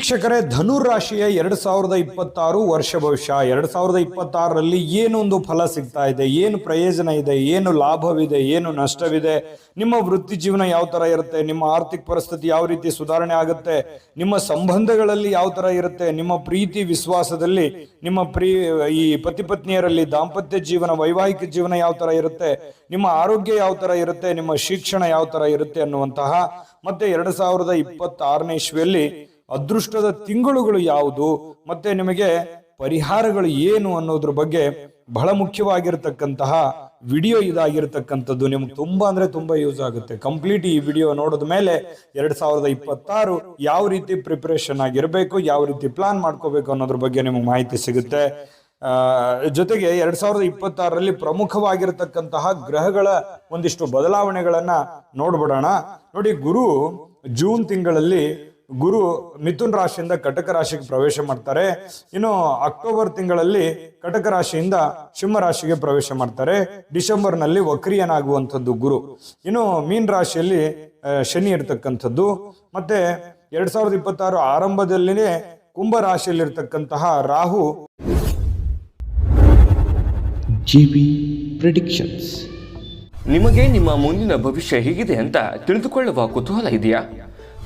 ವೀಕ್ಷಕರೇ ಧನುರಾಶಿಯ ರಾಶಿಯ ಎರಡ್ ಸಾವಿರದ ಇಪ್ಪತ್ತಾರು ವರ್ಷ ಭವಿಷ್ಯ. ಎರಡ್ ಸಾವಿರದ ಇಪ್ಪತ್ತಾರರಲ್ಲಿ ಏನೊಂದು ಫಲ ಸಿಗ್ತಾ ಇದೆ? ಏನು ಪ್ರಯೋಜನ ಇದೆ? ಏನು ಲಾಭವಿದೆ? ಏನು ನಷ್ಟವಿದೆ? ನಿಮ್ಮ ವೃತ್ತಿ ಜೀವನ ಯಾವ ತರ ಇರುತ್ತೆ? ನಿಮ್ಮ ಆರ್ಥಿಕ ಪರಿಸ್ಥಿತಿ ಯಾವ ರೀತಿ ಸುಧಾರಣೆ ಆಗುತ್ತೆ? ನಿಮ್ಮ ಸಂಬಂಧಗಳಲ್ಲಿ ಯಾವ ತರ ಇರುತ್ತೆ? ನಿಮ್ಮ ಪ್ರೀತಿ ವಿಶ್ವಾಸದಲ್ಲಿ, ನಿಮ್ಮ ಪ್ರೀ, ಈ ಪತಿ ಪತ್ನಿಯರಲ್ಲಿ ದಾಂಪತ್ಯ ಜೀವನ, ವೈವಾಹಿಕ ಜೀವನ ಯಾವ ತರ ಇರುತ್ತೆ? ನಿಮ್ಮ ಆರೋಗ್ಯ ಯಾವ ತರ ಇರುತ್ತೆ? ನಿಮ್ಮ ಶಿಕ್ಷಣ ಯಾವ ತರ ಇರುತ್ತೆ ಅನ್ನುವಂತಹ, ಮತ್ತೆ ಎರಡ್ ಸಾವಿರದ ಇಪ್ಪತ್ತಾರನೇ ಇಸ್ವಿಯಲ್ಲಿ ಅದೃಷ್ಟದ ತಿಂಗಳುಗಳು ಯಾವುದು, ಮತ್ತೆ ನಿಮಗೆ ಪರಿಹಾರಗಳು ಏನು ಅನ್ನೋದ್ರ ಬಗ್ಗೆ ಬಹಳ ಮುಖ್ಯವಾಗಿರತಕ್ಕಂತಹ ವಿಡಿಯೋ ಇದಾಗಿರತಕ್ಕಂಥದ್ದು ನಿಮ್ಗೆ ತುಂಬಾ ಅಂದ್ರೆ ತುಂಬಾ ಯೂಸ್ ಆಗುತ್ತೆ. ಕಂಪ್ಲೀಟ್ ಈ ವಿಡಿಯೋ ನೋಡಿದ ಮೇಲೆ ಎರಡ್ ಸಾವಿರದ ಇಪ್ಪತ್ತಾರು ಯಾವ ರೀತಿ ಪ್ರಿಪರೇಷನ್ ಆಗಿರಬೇಕು, ಯಾವ ರೀತಿ ಪ್ಲಾನ್ ಮಾಡ್ಕೋಬೇಕು ಅನ್ನೋದ್ರ ಬಗ್ಗೆ ನಿಮಗೆ ಮಾಹಿತಿ ಸಿಗುತ್ತೆ. ಜೊತೆಗೆ ಎರಡ್ ಸಾವಿರದ ಇಪ್ಪತ್ತಾರರಲ್ಲಿ ಪ್ರಮುಖವಾಗಿರತಕ್ಕಂತಹ ಗ್ರಹಗಳ ಒಂದಿಷ್ಟು ಬದಲಾವಣೆಗಳನ್ನ ನೋಡ್ಬಿಡೋಣ. ನೋಡಿ, ಗುರು ಜೂನ್ ತಿಂಗಳಲ್ಲಿ ಗುರು ಮಿಥುನ್ ರಾಶಿಯಿಂದ ಕಟಕ ರಾಶಿಗೆ ಪ್ರವೇಶ ಮಾಡ್ತಾರೆ. ಇನ್ನು ಅಕ್ಟೋಬರ್ ತಿಂಗಳಲ್ಲಿ ಕಟಕ ರಾಶಿಯಿಂದ ಸಿಂಹ ರಾಶಿಗೆ ಪ್ರವೇಶ ಮಾಡ್ತಾರೆ. ಡಿಸೆಂಬರ್ನಲ್ಲಿ ವಕ್ರಿಯನಾಗುವಂಥದ್ದು ಗುರು. ಇನ್ನು ಮೀನ್ ರಾಶಿಯಲ್ಲಿ ಶನಿ ಇರ್ತಕ್ಕಂಥದ್ದು. ಮತ್ತೆ ಎರಡ್ ಸಾವಿರದ ಇಪ್ಪತ್ತಾರು ಆರಂಭದಲ್ಲಿನೇ ಕುಂಭ ರಾಶಿಯಲ್ಲಿರ್ತಕ್ಕಂತಹ ರಾಹು. GB predictions. ನಿಮಗೆ ನಿಮ್ಮ ಮುಂದಿನ ಭವಿಷ್ಯ ಹೇಗಿದೆ ಅಂತ ತಿಳಿದುಕೊಳ್ಳುವ ಕುತೂಹಲ ಇದೆಯಾ?